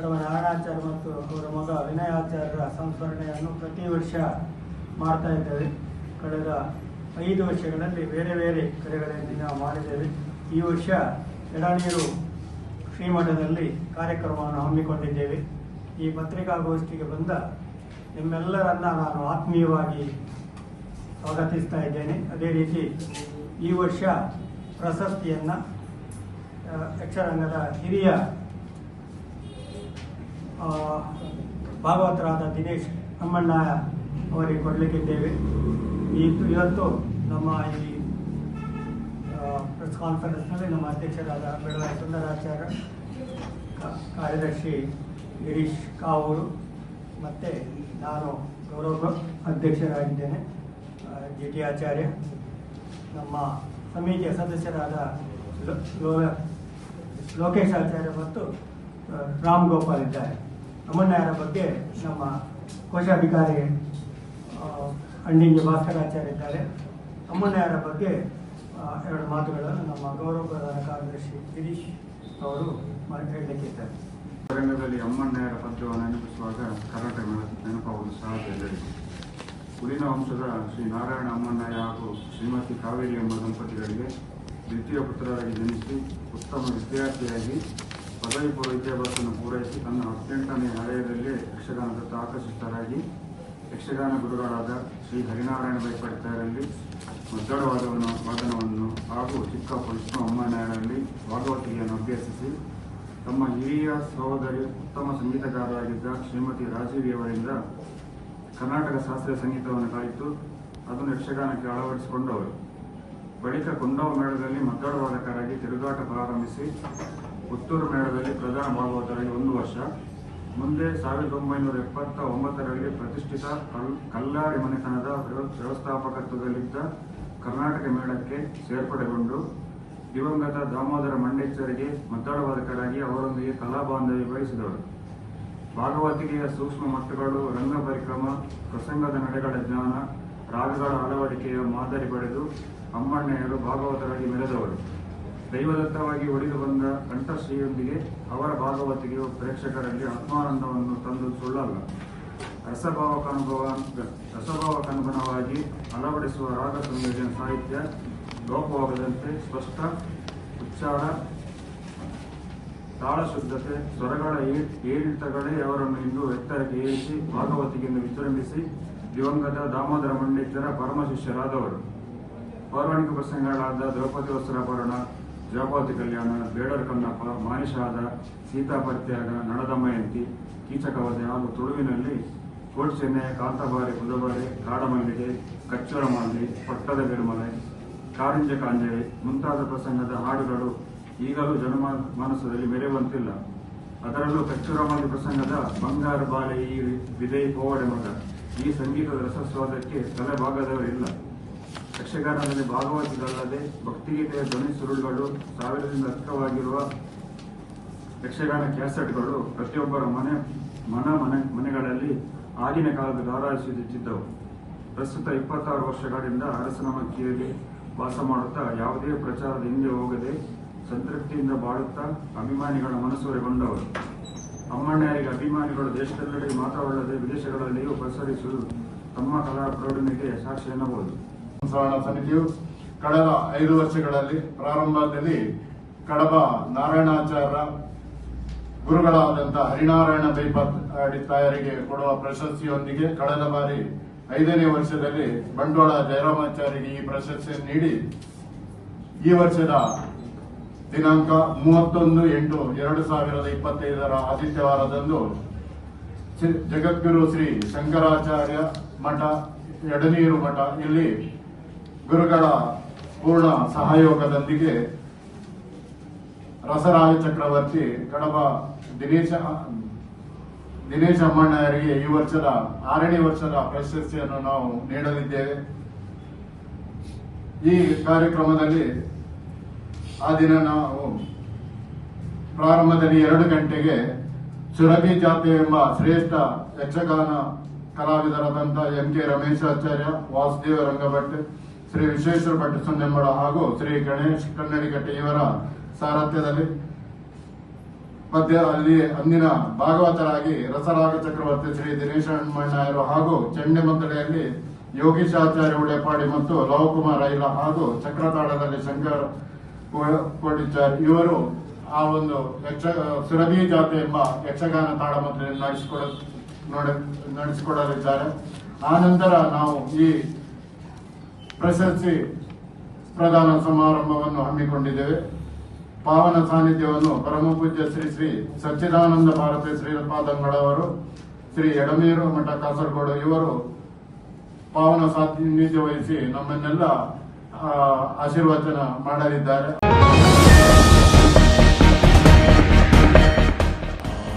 ಕಡವ ನಾರಾಯಣಾಚಾರ್ಯ ಮತ್ತು ಅವರ ಮಗ ವಿನಯಾಚಾರ್ಯರ ಸಂಸ್ಮರಣೆಯನ್ನು ಪ್ರತಿ ವರ್ಷ ಮಾಡ್ತಾ ಇದ್ದೇವೆ. ಕಳೆದ ಐದು ವರ್ಷಗಳಲ್ಲಿ ಬೇರೆ ಬೇರೆ ಕಡೆಗಳಲ್ಲಿ ನಾವು ಮಾಡಿದ್ದೇವೆ. ಈ ವರ್ಷ ಎಡನೀರು ಶ್ರೀಮಠದಲ್ಲಿ ಕಾರ್ಯಕ್ರಮವನ್ನು ಹಮ್ಮಿಕೊಂಡಿದ್ದೇವೆ. ಈ ಪತ್ರಿಕಾಗೋಷ್ಠಿಗೆ ಬಂದ ನಿಮ್ಮೆಲ್ಲರನ್ನ ನಾನು ಆತ್ಮೀಯವಾಗಿ ಸ್ವಾಗತಿಸ್ತಾ ಇದ್ದೇನೆ. ಅದೇ ರೀತಿ ಈ ವರ್ಷ ಪ್ರಶಸ್ತಿಯನ್ನು ಯಕ್ಷರಂಗದ ಹಿರಿಯ ಭಾಗವತರಾದ ದಿನೇಶ್ ಅಮ್ಮಣ್ಣ ಅವರಿಗೆ ಕೊಡಲಿಕ್ಕಿದ್ದೇವೆ. ಈ ಇವತ್ತು ನಮ್ಮ ಈ ಪ್ರೆಸ್ ಕಾನ್ಫರೆನ್ಸ್ನಲ್ಲಿ ನಮ್ಮ ಅಧ್ಯಕ್ಷರಾದ ಬೆಳಗಾವಿ ಸುಂದರಾಚಾರ್ಯ ಕಾರ್ಯದರ್ಶಿ ಗಿರೀಶ್ ಕಾವೂರು ಮತ್ತು ನಾನು ಗೌರವ ಅಧ್ಯಕ್ಷರಾಗಿದ್ದೇನೆ. ಜಿ ಟಿ ಆಚಾರ್ಯ, ನಮ್ಮ ಸಮಿತಿಯ ಸದಸ್ಯರಾದ ಲೋಕೇಶ್ ಆಚಾರ್ಯ ಮತ್ತು ರಾಮ್ ಗೋಪಾಲ್ ಇದ್ದಾರೆ. ಅಮ್ಮಣ್ಣಯರ ಬಗ್ಗೆ ನಮ್ಮ ಕೋಶಾಧಿಕಾರಿ ಅಂಡಿಂಜೆ ಭಾಸ್ಕರಾಚಾರ್ಯ ಇದ್ದಾರೆ. ಅಮ್ಮಣ್ಣಯರ ಬಗ್ಗೆ ಎರಡು ಮಾತುಗಳನ್ನು ನಮ್ಮ ಗೌರವ ಪ್ರಧಾನ ಕಾರ್ಯದರ್ಶಿ ಗಿರೀಶ್ ಅವರು ಹೇಳಲಿಕ್ಕೆ ಹೇಳಲಿಕ್ಕಿದ್ದಾರೆ ರಂಗದಲ್ಲಿ ಅಮ್ಮಣ್ಣಯ್ಯರ ಪದ್ಯವನ್ನು ನೆನಪಿಸುವಾಗ ಕರ್ನಾಟಕ ನೆನಪಾಗಲು ಸಹಜ ಎಲ್ಲರಿಗೂ. ಕುಲಿನ ವಂಶದ ಶ್ರೀ ನಾರಾಯಣ ಅಮ್ಮಣ್ಣಯ್ಯ ಹಾಗೂ ಶ್ರೀಮತಿ ಕಾವೇರಿ ಎಂಬ ದಂಪತಿಗಳಿಗೆ ದ್ವಿತೀಯ ಪುತ್ರರಾಗಿ ಜನಿಸಿ ಉತ್ತಮ ವಿದ್ಯಾರ್ಥಿಯಾಗಿ ಪದವಿ ಪೂರ್ವ ವಿದ್ಯಾಭ್ಯಾಸವನ್ನು ಪೂರೈಸಿ ತನ್ನ ಹದಿನೆಂಟನೇ ಹಳೆಯದಲ್ಲಿ ಯಕ್ಷಗಾನದತ್ತ ಆಕರ್ಷಿತರಾಗಿ ಯಕ್ಷಗಾನ ಗುರುಗಳಾದ ಶ್ರೀ ಹರಿನಾರಾಯಣ ಬೈಪಡ್ತಾರಲ್ಲಿ ಮದ್ದಳ ವಾದವನ್ನು ವಾದನವನ್ನು ಹಾಗೂ ಚಿಕ್ಕಪ್ಪ ವಿಷ್ಣು ಅಮ್ಮನಾಯರಲ್ಲಿ ಭಾಗವತಿಗೆಯನ್ನು ಅಭ್ಯಸಿಸಿ ತಮ್ಮ ಹಿರಿಯ ಸಹೋದರಿ ಉತ್ತಮ ಸಂಗೀತಗಾರರಾಗಿದ್ದ ಶ್ರೀಮತಿ ರಾಜೀವಿಯವರಿಂದ ಕರ್ನಾಟಕ ಶಾಸ್ತ್ರೀಯ ಸಂಗೀತವನ್ನು ಕಲಿತು ಅದನ್ನು ಯಕ್ಷಗಾನಕ್ಕೆ ಅಳವಡಿಸಿಕೊಂಡವರು. ಬಳಿಕ ಕುಂಡವ ಮೇಳದಲ್ಲಿ ಮದ್ದಳ ವಾದಕರಾಗಿ ತಿರುಗಾಟ ಪ್ರಾರಂಭಿಸಿ ಪುತ್ತೂರು ಮೇಳದಲ್ಲಿ ಪ್ರಧಾನ ಭಾಗವತರಾಗಿ ಒಂದು ವರ್ಷ. ಮುಂದೆ ಸಾವಿರದ ಒಂಬೈನೂರ ಎಪ್ಪತ್ತ ಒಂಬತ್ತರಲ್ಲಿ ಪ್ರತಿಷ್ಠಿತ ಕಲ್ ಕಲ್ಲಾಡಿ ಮನೆತನದ ವ್ಯವ- ವ್ಯವಸ್ಥಾಪಕತ್ವದಲ್ಲಿದ್ದ ಕರ್ನಾಟಕ ಮೇಳಕ್ಕೆ ಸೇರ್ಪಡೆಗೊಂಡು, ದಿವಂಗತ ದಾಮೋದರ ಮಂಡೇಶ್ವರಿಗೆ ಮದ್ದಾಳವಾದಕರಾಗಿ ಅವರೊಂದಿಗೆ ಕಲಾ ಬಾಂಧವ್ಯ ವಹಿಸಿದವರು. ಭಾಗವತಿಕೆಯ ಸೂಕ್ಷ್ಮ ಮಟ್ಟಗಳು, ರಂಗ ಪರಿಕ್ರಮ, ಪ್ರಸಂಗದ ನಡೆಗಳ ಜ್ಞಾನ, ರಾಗಗಳ ಅಳವಡಿಕೆಯ ಮಾದರಿ ಪಡೆದು ಅಮ್ಮಣ್ಣೆಯರು ಭಾಗವತರಾಗಿ ಮೆರೆದವರು. ದೈವದತ್ತವಾಗಿ ಒಡೆದು ಬಂದ ಕಂಠಶ್ರೀಯೊಂದಿಗೆ ಅವರ ಭಾಗವತಿಗೆಯು ಪ್ರೇಕ್ಷಕರಲ್ಲಿ ಆತ್ಮಾನಂದವನ್ನು ತಂದು ಸುಳ್ಳಲ್ಲ. ರಸಭಾವಕನುಭವ, ರಸಭಾವಕನುಗುಣವಾಗಿ ಅಳವಡಿಸುವ ರಾಗ ಸಂಯೋಜನ ಸಾಹಿತ್ಯ, ಲೋಪವಾಗದಂತೆ ಸ್ಪಷ್ಟ, ಉಚ್ಚಾರ ತಾಳ ಶುದ್ಧತೆ ಸ್ವರಗಳ ಏರಿಳಿತಗಳೇ ಅವರನ್ನು ಇಂದು ಎತ್ತರಕ್ಕೆ ಏರಿಸಿ, ಭಾಗವತಿಗೆಂದು ವಿಜೃಂಭಿಸಿ, ದಿವಂಗತ ದಾಮೋದರ ಪರಮ ಶಿಷ್ಯರಾದವರು ಪೌರಾಣಿಕ ಪ್ರಸಂಗಗಳಾದ ದ್ರೌಪದಿ ವಸ್ತ್ರಾಭರಣ ಜಗಪತಿ ಕಲ್ಯಾಣ, ಬೇಡರ ಕನ್ನಪ್ಪ ಮಾನಿಷಾದ ಸೀತಾಪತ್ಯಾಗ ನಳದಮಯಂತಿ ಕೀಚಕವಧೆ ಹಾಗೂ ತುಳುವಿನಲ್ಲಿ ಕೋಟ್ ಕಾಂತಬಾರಿ, ಬುಧಬಾರಿ, ಕಾಡಮಲ್ಲಿಗೆ ಕಚ್ಚರ ಪಟ್ಟದ ಬಿರುಮಲೆ, ಕಾರಿಂಜ ಕಾಂಜರಿ ಮುಂತಾದ ಪ್ರಸಂಗದ ಹಾಡುಗಳು ಈಗಲೂ ಜನಮಾನಸದಲ್ಲಿ ಮೆರೆಯುವಂತಿಲ್ಲ. ಅದರಲ್ಲೂ ಕಚ್ಚುರಮಾಲಿ ಪ್ರಸಂಗದ ಬಂಗಾರ ಬಾಲೆ ಈ ವಿದೈ ಪೋವಡೆ ಮಗ. ಈ ಸಂಗೀತದ ರಸಸ್ವಾದಕ್ಕೆ ತಲೆ ಭಾಗದವರಿಲ್ಲ. ಯಕ್ಷಗಾನದಲ್ಲಿ ಭಾಗವಹಿಸಿದಲ್ಲದೆ ಭಕ್ತಿಗೀತೆಯ ಧ್ವನಿ ಸುರುಳುಗಳು, ಸಾವಿರದಿಂದ ಅಧಿಕವಾಗಿರುವ ಯಕ್ಷಗಾನ ಕ್ಯಾಸೆಟ್ಗಳು ಪ್ರತಿಯೊಬ್ಬರ ಮನೆ, ಮನ ಮನೆ, ಮನೆಗಳಲ್ಲಿ ಆಗಿನ ಕಾಲದ ಧಾರಾಯಿಸುತ್ತಿದ್ದವು ಪ್ರಸ್ತುತ ಇಪ್ಪತ್ತಾರು ವರ್ಷಗಳಿಂದ ಅರಸನ ಮಕ್ಕಿಯಲ್ಲಿ ವಾಸ ಮಾಡುತ್ತಾ ಯಾವುದೇ ಪ್ರಚಾರದ ಹಿಂದೆ ಹೋಗದೆ ಸಂತೃಪ್ತಿಯಿಂದ ಬಾಳುತ್ತಾ ಅಭಿಮಾನಿಗಳ ಮನಸೂರೆಗೊಂಡವರು ಅಮ್ಮಣ್ಣರಿಗೆ ಅಭಿಮಾನಿಗಳು ದೇಶದಲ್ಲಿ ಮಾತ್ರವಲ್ಲದೆ ವಿದೇಶಗಳಲ್ಲಿಯೂ ಪ್ರಸರಿಸುವುದು ತಮ್ಮ ಕಲಾ ಪ್ರೌಢಿಮೆಗೆ ಸಾಕ್ಷಿ ಎನ್ನಬಹುದು. ಸಂಸ್ಮರಣ ಸಮಿತಿಯು ಕಳೆದ ಐದು ವರ್ಷಗಳಲ್ಲಿ ಪ್ರಾರಂಭದಲ್ಲಿ ಕಡಬ ನಾರಾಯಣಾಚಾರ್ಯ ಗುರುಗಳಾದಂಥ ಹರಿನಾರಾಯಣ ಬೈಪತ್ ತಾಯರಿಗೆ ಕೊಡುವ ಪ್ರಶಸ್ತಿಯೊಂದಿಗೆ ಕಳೆದ ಬಾರಿ ಐದನೇ ವರ್ಷದಲ್ಲಿ ಬಂಡವಾಳ ಜಯರಾಮಾಚಾರ್ಯರಿಗೆ ಈ ಪ್ರಶಸ್ತಿಯನ್ನು ನೀಡಿ ಈ ವರ್ಷದ ದಿನಾಂಕ ಮೂವತ್ತೊಂದು ಎಂಟು ಎರಡು ಸಾವಿರದ ಇಪ್ಪತ್ತೈದರ ಆದಿತ್ಯವಾರದಂದು ಜಗದ್ಗುರು ಶ್ರೀ ಶಂಕರಾಚಾರ್ಯ ಮಠ ಎಡನೀರು ಮಠ ಇಲ್ಲಿ ಗುರುಗಳ ಪೂರ್ಣ ಸಹಯೋಗದೊಂದಿಗೆ ರಸರಾಜ ಚಕ್ರವರ್ತಿ ಕಡಬ ದಿನೇಶ, ದಿನೇಶ್ ಅಮ್ಮಣ್ಣವರಿಗೆ ಈ ವರ್ಷದ, ಆರನೇ ವರ್ಷದ ಪ್ರಶಸ್ತಿಯನ್ನು ನಾವು ನೀಡಲಿದ್ದೇವೆ. ಈ ಕಾರ್ಯಕ್ರಮದಲ್ಲಿ ಆ ದಿನ ನಾವು ಪ್ರಾರಂಭದಲ್ಲಿ ಎರಡು ಗಂಟೆಗೆ ಸುರಭಿ ಜಾತಿ ಎಂಬ ಶ್ರೇಷ್ಠ ಯಕ್ಷಗಾನ ಕಲಾವಿದರಾದಂಥ ಎಂ ಕೆ ರಮೇಶಾಚಾರ್ಯ ವಾಸುದೇವ ರಂಗಭಟ್ ಶ್ರೀ ವಿಶ್ವೇಶ್ವರ ಭಟ್ ಹಾಗೂ ಶ್ರೀ ಗಣೇಶ್ ಕನ್ನಡಿಗಟ್ಟೆ ಇವರ ಸಾರಥ್ಯದಲ್ಲಿ ಮಧ್ಯ ಅಲ್ಲಿ ಅಂದಿನ ಭಾಗವತರಾಗಿ ರಸರಾಗ ಚಕ್ರವರ್ತಿ ಶ್ರೀ ದಿನೇಶ ನಾಯರು ಹಾಗೂ ಚಂಡಿಮದ್ದಳೆಯಲ್ಲಿ ಯೋಗೀಶಾಚಾರ್ಯ ಉಳೆಪಾಡಿ ಮತ್ತು ಲವಕುಮಾರ ಐಲ ಹಾಗೂ ಚಕ್ರತಾಳದಲ್ಲಿ ಶಂಕರ್ ಕೋಟಿಚಾರ್ ಇವರು ಆ ಒಂದು ಯಕ್ಷ, ಸುರಭಿ ಜಾತಿ ಎಂಬ ಯಕ್ಷಗಾನ ತಾಳಮದ್ದಳೆಯನ್ನು ನಡೆಸಿಕೊಡ, ನೋಡ- ನಡೆಸಿಕೊಡಲಿದ್ದಾರೆ. ಆ ನಂತರ ನಾವು ಈ ಪ್ರಶಸ್ತಿ ಪ್ರದಾನ ಸಮಾರಂಭವನ್ನು ಹಮ್ಮಿಕೊಂಡಿದ್ದೇವೆ. ಪಾವನ ಸಾನ್ನಿಧ್ಯವನ್ನು ಪರಮಪೂಜ್ಯ ಶ್ರೀ ಶ್ರೀ ಸಚ್ಚಿದಾನಂದ ಭಾರತಿ ಶ್ರೀಪಾದಂಗಳವರು ಶ್ರೀ ಎಡಮೀರು ಮಠ ಕಾಸರಗೋಡು ಇವರು ಪಾವನ ಸಾನ್ನಿಧ್ಯ ವಹಿಸಿ ನಮ್ಮನ್ನೆಲ್ಲ ಆಶೀರ್ವಚನ ಮಾಡಲಿದ್ದಾರೆ.